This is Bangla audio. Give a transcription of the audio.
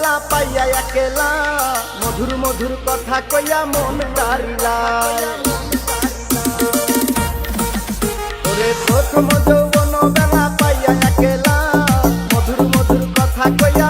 একলা পাইয়া একেলা। মধুর মধুর কথা কইয়া মন তারিলা ওরে প্রথম যৌবন বেলা পাইয়া একেলা। মধুর মধুর কথা কইয়া